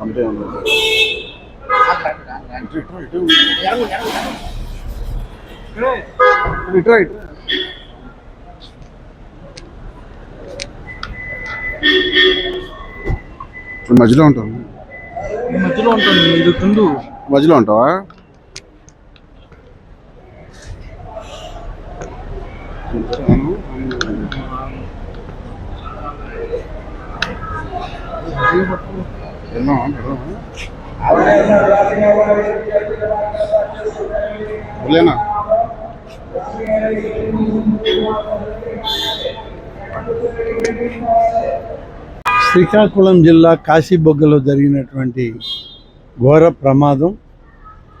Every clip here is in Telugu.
అంతే. ఇటు, ఇటు. ఇప్పుడు మధ్యలో ఉంటావు ఈ మధ్యలో ఉంటుంది ఇది తుండు మధ్యలో ఉంటావా వెళ్దామా? శ్రీకాకుళం జిల్లా కాశీబొగ్గలో జరిగినటువంటి ఘోర ప్రమాదం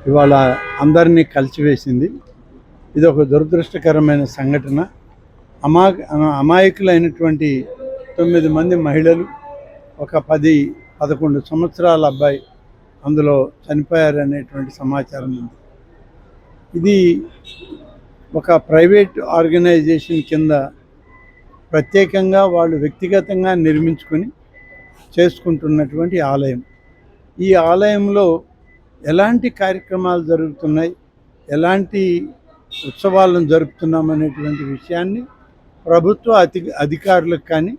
ఇవాళ అందరినీ కలిసివేసింది ఇది ఒక దురదృష్టకరమైన సంఘటన అమా అమాయకులైనటువంటి తొమ్మిది మంది మహిళలు ఒక పది పదకొండు సంవత్సరాల అబ్బాయి అందులో చనిపోయారనేటువంటి సమాచారం ఉంది. ఇది ఒక ప్రైవేట్ ఆర్గనైజేషన్ కింద ప్రత్యేకంగా వాళ్ళు వ్యక్తిగతంగా నిర్మించుకొని చేసుకుంటున్నటువంటి ఆలయం. ఈ ఆలయంలో ఎలాంటి కార్యక్రమాలు జరుగుతున్నాయి ఎలాంటి ఉత్సవాలను జరుపుతున్నామనేటువంటి విషయాన్ని ప్రభుత్వ అతి అధికారులకు కానీ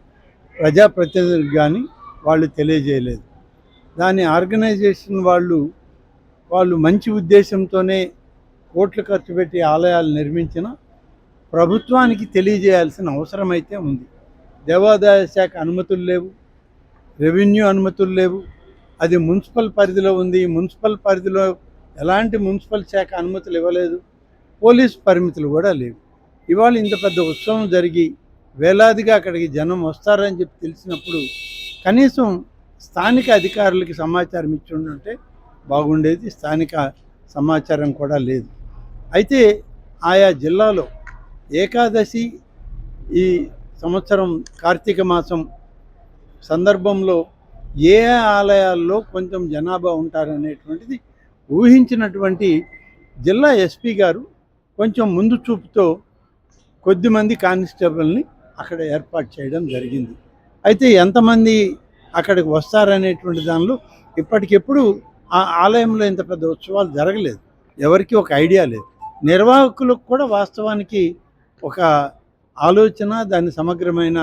ప్రజాప్రతినిధులకు కానీ వాళ్ళు తెలియజేయలేదు. దాని ఆర్గనైజేషన్ వాళ్ళు వాళ్ళు మంచి ఉద్దేశంతోనే కోట్లు ఖర్చు పెట్టి ఆలయాలు నిర్మించిన ప్రభుత్వానికి తెలియజేయాల్సిన అవసరం అయితే ఉంది. దేవాదాయ శాఖ అనుమతులు లేవు రెవెన్యూ అనుమతులు లేవు. అది మున్సిపల్ పరిధిలో ఉంది. మున్సిపల్ పరిధిలో ఎలాంటి మున్సిపల్ శాఖ అనుమతులు ఇవ్వలేదు. పోలీస్ పరిమితులు కూడా లేవు. ఇవాళ ఇంత పెద్ద ఉత్సవం జరిగి వేలాదిగా అక్కడికి జనం వస్తారని చెప్పి తెలిసినప్పుడు కనీసం స్థానిక అధికారులకి సమాచారం ఇచ్చి ఉంటే బాగుండేది స్థానిక సమాచారం కూడా లేదు. అయితే ఆయా జిల్లాలో ఏకాదశి ఈ సంవత్సరం కార్తీక మాసం సందర్భంలో ఏ ఆలయాల్లో కొంచెం జనాభా ఉంటారనేటువంటిది ఊహించినటువంటి జిల్లా ఎస్పీ గారు కొంచెం ముందు చూపుతో కొద్దిమంది కానిస్టేబుల్ని అక్కడ ఏర్పాటు చేయడం జరిగింది. అయితే ఎంతమంది అక్కడికి వస్తారనేటువంటి దానిలో ఇప్పటికెప్పుడు ఆ ఆలయంలో ఇంత పెద్ద ఉత్సవాలు జరగలేదు. ఎవరికి ఒక ఐడియా లేదు. నిర్వాహకులకు కూడా వాస్తవానికి ఒక ఆలోచన దాని సమగ్రమైన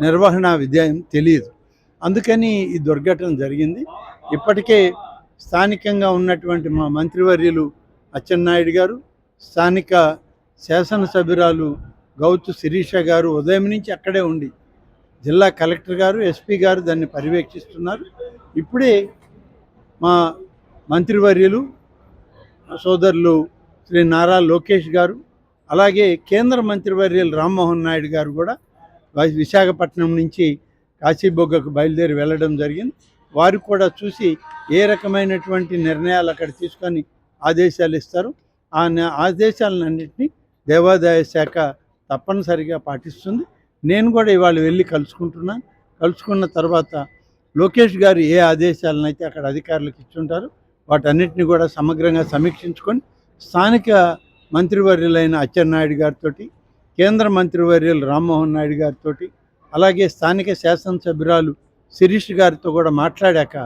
నిర్వహణ విద్యం తెలియదు. అందుకని ఈ దుర్ఘటన జరిగింది. ఇప్పటికే స్థానికంగా ఉన్నటువంటి మా మంత్రివర్యులు అచ్చెన్నాయుడు గారు స్థానిక శాసనసభ్యురాలు గౌతు శిరీష గారు ఉదయం నుంచి అక్కడే ఉండి జిల్లా కలెక్టర్ గారు ఎస్పీ గారు దాన్ని పర్యవేక్షిస్తున్నారు. ఇప్పుడే మా మంత్రివర్యులు సోదరులు శ్రీ నారా లోకేష్ గారు అలాగే కేంద్ర మంత్రివర్యులు రామ్మోహన్ నాయుడు గారు కూడా విశాఖపట్నం నుంచి కాశీబొగ్గకు బయలుదేరి వెళ్ళడం జరిగింది. వారు కూడా చూసి ఏ రకమైనటువంటి నిర్ణయాలు అక్కడ తీసుకొని ఆదేశాలు ఇస్తారు. ఆ ఆదేశాలన్నింటినీ దేవాదాయ శాఖ తప్పనిసరిగా పాటిస్తుంది. నేను కూడా ఇవాళ వెళ్ళి కలుసుకుంటున్నాను కలుసుకున్న తర్వాత లోకేష్ గారు ఏ ఆదేశాలను అయితే అక్కడ అధికారులకు ఇచ్చుంటారు వాటన్నిటిని కూడా సమగ్రంగా సమీక్షించుకొని స్థానిక మంత్రివర్యులైన అచ్చెన్నాయుడు గారితో కేంద్ర మంత్రివర్యులు రామ్మోహన్ నాయుడు గారితో అలాగే స్థానిక శాసనసభ్యురాలు శిరీష్ గారితో కూడా మాట్లాడాక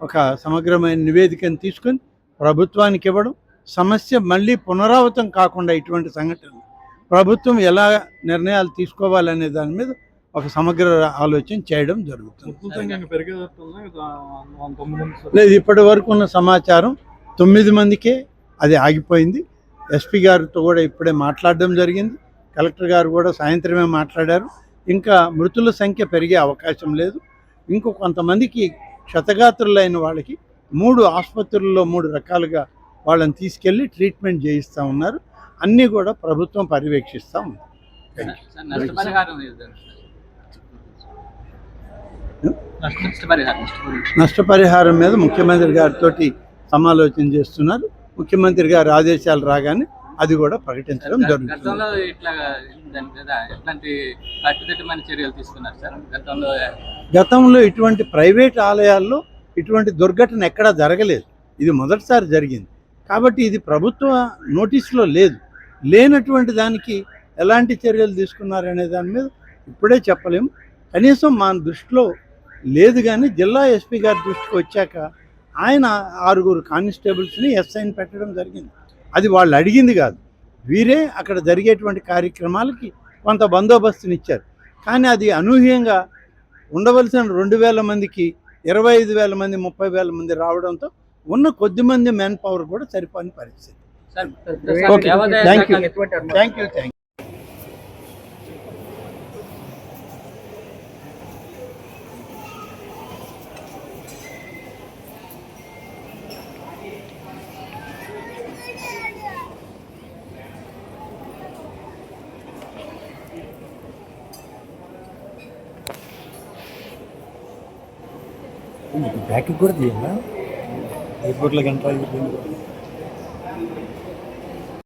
ఒక సమగ్రమైన నివేదికను తీసుకొని ప్రభుత్వానికి ఇవ్వడం సమస్య మళ్ళీ పునరావృతం కాకుండా ఇటువంటి సంఘటన ప్రభుత్వం ఎలా నిర్ణయాలు తీసుకోవాలనే దాని మీద ఒక సమగ్ర ఆలోచన చేయడం జరుగుతుంది. లేదు ఇప్పటి వరకు ఉన్న సమాచారం తొమ్మిది మందికే అది ఆగిపోయింది. ఎస్పీ గారితో కూడా ఇప్పుడే మాట్లాడడం జరిగింది. కలెక్టర్ గారు కూడా సాయంత్రమే మాట్లాడారు. ఇంకా మృతుల సంఖ్య పెరిగే అవకాశం లేదు. ఇంకో కొంతమందికి క్షతగాత్రులైన వాళ్ళకి మూడు ఆసుపత్రుల్లో మూడు రకాలుగా వాళ్ళని తీసుకెళ్ళి ట్రీట్మెంట్ చేయిస్తూ ఉన్నారు. అన్నీ కూడా ప్రభుత్వం పర్యవేక్షిస్తూ ఉంది. నష్టపరిహారం మీద ముఖ్యమంత్రి గారితో సమాలోచన చేస్తున్నారు. ముఖ్యమంత్రి గారి ఆదేశాలు రాగానే అది కూడా ప్రకటించడం జరుగుతుంది. గతంలో ఇటువంటి ప్రైవేట్ ఆలయాల్లో ఇటువంటి దుర్ఘటన ఎక్కడా జరగలేదు. ఇది మొదటిసారి జరిగింది. కాబట్టి ఇది ప్రభుత్వ నోటీసులో లేదు. లేనటువంటి దానికి ఎలాంటి చర్యలు తీసుకున్నారనే దాని మీద ఇప్పుడే చెప్పలేము కనీసం మా దృష్టిలో లేదు కానీ జిల్లా ఎస్పీ గారి దృష్టికి వచ్చాక ఆయన ఆరుగురు కానిస్టేబుల్స్ని ఎస్ఐని పెట్టడం జరిగింది. అది వాళ్ళు అడిగింది కాదు. వీరే అక్కడ జరిగేటువంటి కార్యక్రమాలకి కొంత బందోబస్తుని ఇచ్చారు. కానీ అది అనూహ్యంగా ఉండవలసిన రెండు వేల మందికి ఇరవై ఐదు వేల మంది ముప్పై వేల మంది రావడంతో ఉన్న కొద్ది మంది మ్యాన్ పవర్ కూడా సరిపోని పరిస్థితి. Okay thank you thank you thank you ಬ್ಯಾಕಿಗೆ ಕೊಡ್ತೀಯಲ್ಲ ಏರ್ಪೋರ್ಟ್ಲಾಗ ಎಂಟ್ರಾಗಿರ್ತೀನಿ